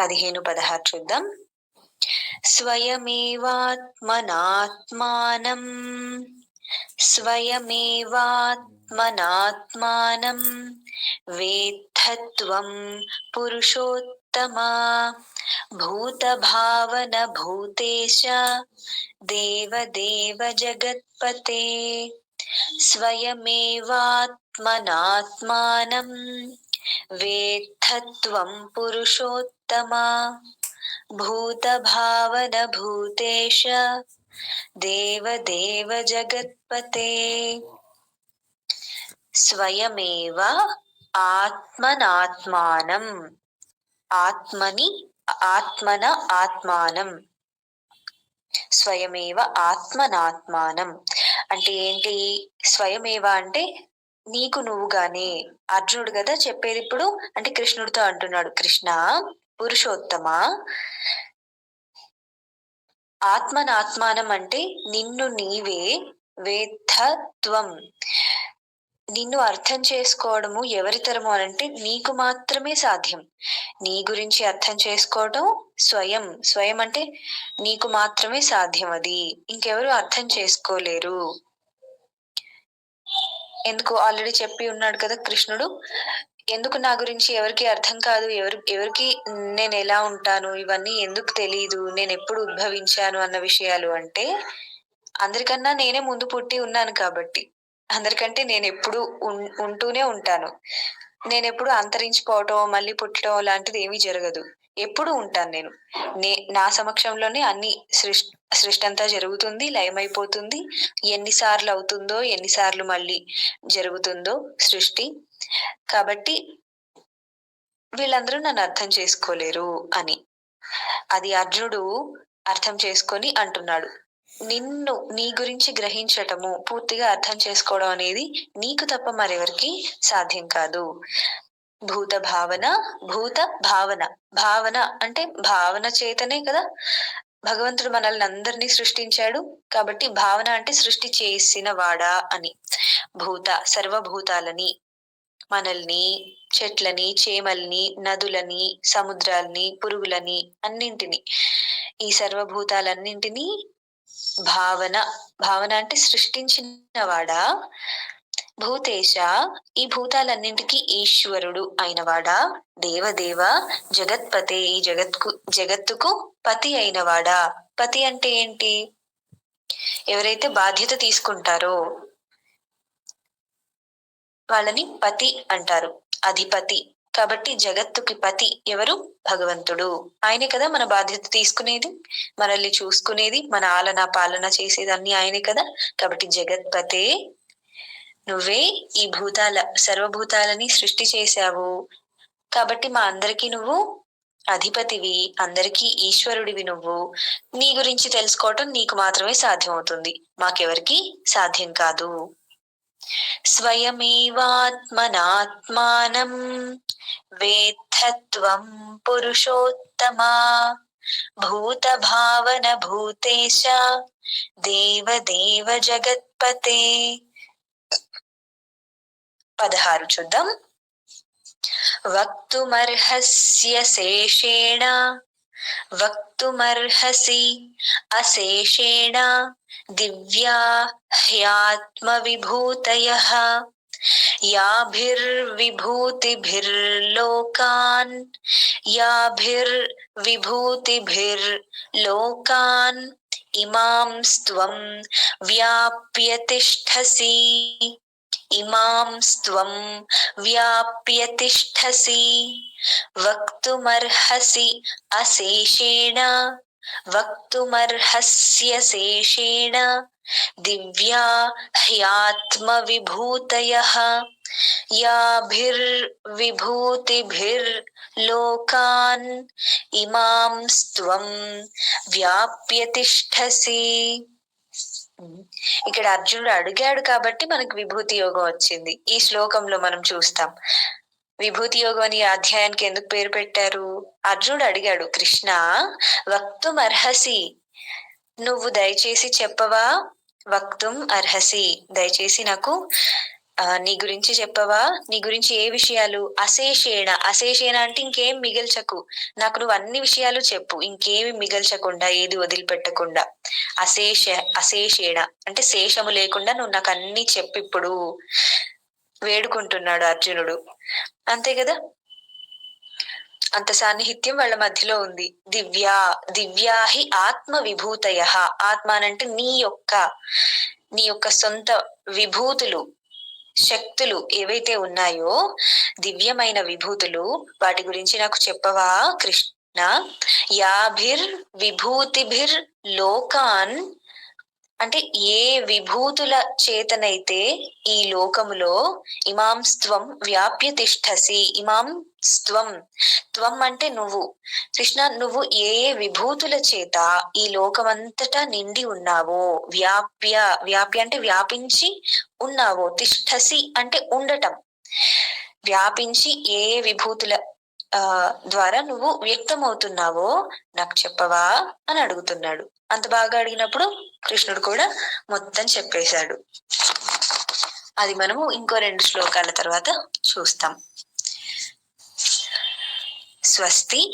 పదిహేను పదహారు చూద్దాం. స్వయమేవాత్మనాత్మానం. స్వయమేవాత్మనాత్మానం. వేత్తత్వం పురుషోత్తమా. భూతభావన భూతేశ. దేవదేవ జగత్పతే. స్వయమేవాత్మనాత్మానం. వేత్తత్వం పురుషోత్తమా. భూతభావన భూతేశ దేవదేవ జగత్పతే స్వయమేవ ఆత్మనాత్మానం ఆత్మని ఆత్మన ఆత్మానం స్వయమేవ ఆత్మనాత్మానం అంటే ఏంటి? స్వయమేవ అంటే నీకు నువ్వుగానే। అర్జునుడు కదా చెప్పేది ఇప్పుడు? అంటే కృష్ణుడితో అంటున్నాడు కృష్ణ పురుషోత్తమ? ఆత్మనాత్మానం అంటే నిన్ను నీవే వేత్తత్వం నిన్ను అర్థం చేసుకోవడము ఎవరితరము అంటే నీకు మాత్రమే సాధ్యం. నీ గురించి అర్థం చేసుకోవడం స్వయం. స్వయం అంటే నీకు మాత్రమే సాధ్యం అది. ఇంకెవరు అర్థం చేసుకోలేరు. ఎందుకు? ఆల్రెడీ చెప్పి ఉన్నాడు కదా కృష్ణుడు. ఎందుకు నా గురించి ఎవరికి అర్థం కాదు? ఎవరు ఎవరికి నేను ఎలా ఉంటాను? ఇవన్నీ ఎందుకు తెలియదు నేను ఎప్పుడు ఉద్భవించాను అన్న విషయాలు అంటే అందరికన్నా నేనే ముందు పుట్టి ఉన్నాను కాబట్టి. అందరికంటే నేను ఎప్పుడు ఉంటూనే ఉంటాను. నేను ఎప్పుడు అంతరించిపోవటం మళ్ళీ పుట్టడం లాంటిది ఏమీ జరగదు. ఎప్పుడు ఉంటాను నేను. నే నా సమక్షంలోనే అన్ని సృష్టి సృష్టి అంతా జరుగుతుంది లయమైపోతుంది. ఎన్నిసార్లు అవుతుందో ఎన్నిసార్లు మళ్ళీ జరుగుతుందో సృష్టి కాబట్టి వీళ్ళందరూ నన్ను అర్థం చేసుకోలేరు అని. అది అర్జునుడు అర్థం చేసుకొని అంటున్నాడు. నిన్ను నీ గురించి గ్రహించటము పూర్తిగా అర్థం చేసుకోవడం అనేది నీకు తప్ప మరెవరికి సాధ్యం కాదు. భూత భావన భూత భావన. భావన అంటే భావన చేతనే కదా భగవంతుడు మనల్ని అందరినీ సృష్టించాడు. కాబట్టి భావన అంటే సృష్టి చేసిన వాడా అని. భూత సర్వభూతాలని. మనల్ని చెట్లని చేమల్ని నదులని సముద్రాల్ని పురుగులని అన్నింటిని ఈ సర్వభూతాలన్నింటినీ భావన భావన అంటే సృష్టించిన వాడా భూతేశ ఈ భూతాలన్నింటికి ఈశ్వరుడు అయినవాడా? దేవదేవ జగత్పతే ఈ జగత్కు జగత్తుకు పతి అయినవాడా? పతి అంటే ఏంటి? ఎవరైతే బాధ్యత తీసుకుంటారో వాళ్ళని పతి అంటారు. అధిపతి. కాబట్టి జగత్తుకి పతి ఎవరు? భగవంతుడు. ఆయనే కదా మన బాధ్యత తీసుకునేది మనల్ని చూసుకునేది మన ఆలన పాలన చేసేది అన్ని ఆయనే కదా. కాబట్టి జగత్పతే నువ్వే ఈ భూతాల సర్వభూతాలని సృష్టి చేశావు. కాబట్టి మా అందరికి నువ్వు అధిపతివి అందరికీ ఈశ్వరుడివి నువ్వు. నీ గురించి తెలుసుకోవటం నీకు మాత్రమే సాధ్యమవుతుంది. మాకెవరికి సాధ్యం కాదు. స్వయమేవాత్మనాత్మానం వేత్తత్వం పురుషోత్తమా భూత భావన భూతేశ దేవదేవ జగత్పతే పదహారు చూద్దాం. వక్తుమర్హస్య శేషేణ वक्तुमर्हसि अशेषेण दिव्या ह्यात्मविभूतयः याभिर्विभूतिभिर्लोकान् याभिर्विभूतिभिर्लोकान् इमां स्त्वं व्याप्य इमां स्वं व्याप्य तिष्ठसि वक्तुमर्हसि अशेषेण, वक्तुमर्हस्य शेषेण दिव्या ह्यात्मविभूतयः याभिर्विभूतिभिर्लोकान् इमां त्वं व्याप्य तिष्ठसि ఇక్కడ అర్జునుడు అడిగాడు కాబట్టి మనకు విభూతి యోగం వచ్చింది. ఈ శ్లోకంలో మనం చూస్తాం. విభూతి యోగం అని అధ్యాయానికి ఎందుకు పేరు పెట్టారు? అర్జునుడు అడిగాడు కృష్ణ వక్తుం అర్హసి. నువ్వు దయచేసి చెప్పవా? వక్తుం అర్హసి. దయచేసి నాకు నీ గురించి చెప్పవా? నీ గురించి ఏ విషయాలు? అశేషేణ. అశేషేణ అంటే ఇంకేం మిగల్చకు. నాకు నువ్వు అన్ని విషయాలు చెప్పు. ఇంకేమి మిగల్చకుండా ఏది వదిలిపెట్టకుండా. అశేష అశేషేణ. అంటే శేషము లేకుండా నువ్వు నాకు అన్ని చెప్పు ఇప్పుడు. వేడుకుంటున్నాడు అర్జునుడు. అంతే కదా? అంత సాన్నిహిత్యం వాళ్ళ మధ్యలో ఉంది. దివ్యా దివ్యాహి ఆత్మ విభూతయ ఆత్మ అనంటే నీ యొక్క నీ యొక్క సొంత విభూతులు. శక్తులు ఏవైతే ఉన్నాయో దివ్యమైన విభూతులు వాటి గురించి నాకు చెప్పవా కృష్ణ? యాభిర్ విభూతిభిర్ లోకాన్. అంటే ఏ విభూతుల చేతనైతే ఈ లోకములో ఇమాంస్త్వం వ్యాప్యతిష్టసి ఇమాం స్త్వం త్వం అంటే నువ్వు. కృష్ణ నువ్వు ఏ ఏ విభూతుల చేత ఈ లోకమంతటా నిండి ఉన్నావో వ్యాప్య వ్యాప్య అంటే వ్యాపించి ఉన్నావో తిష్టసి అంటే ఉండటం. వ్యాపించి ఏ ఏ విభూతుల ఆ ద్వారా నువ్వు వ్యక్తమవుతున్నావో నాకు చెప్పవా అని అడుగుతున్నాడు. అంత బాగా అడిగినప్పుడు కృష్ణుడు కూడా మొత్తం చెప్పేశాడు. అది మనము ఇంకో రెండు శ్లోకాల తర్వాత చూస్తాం. pessoas têm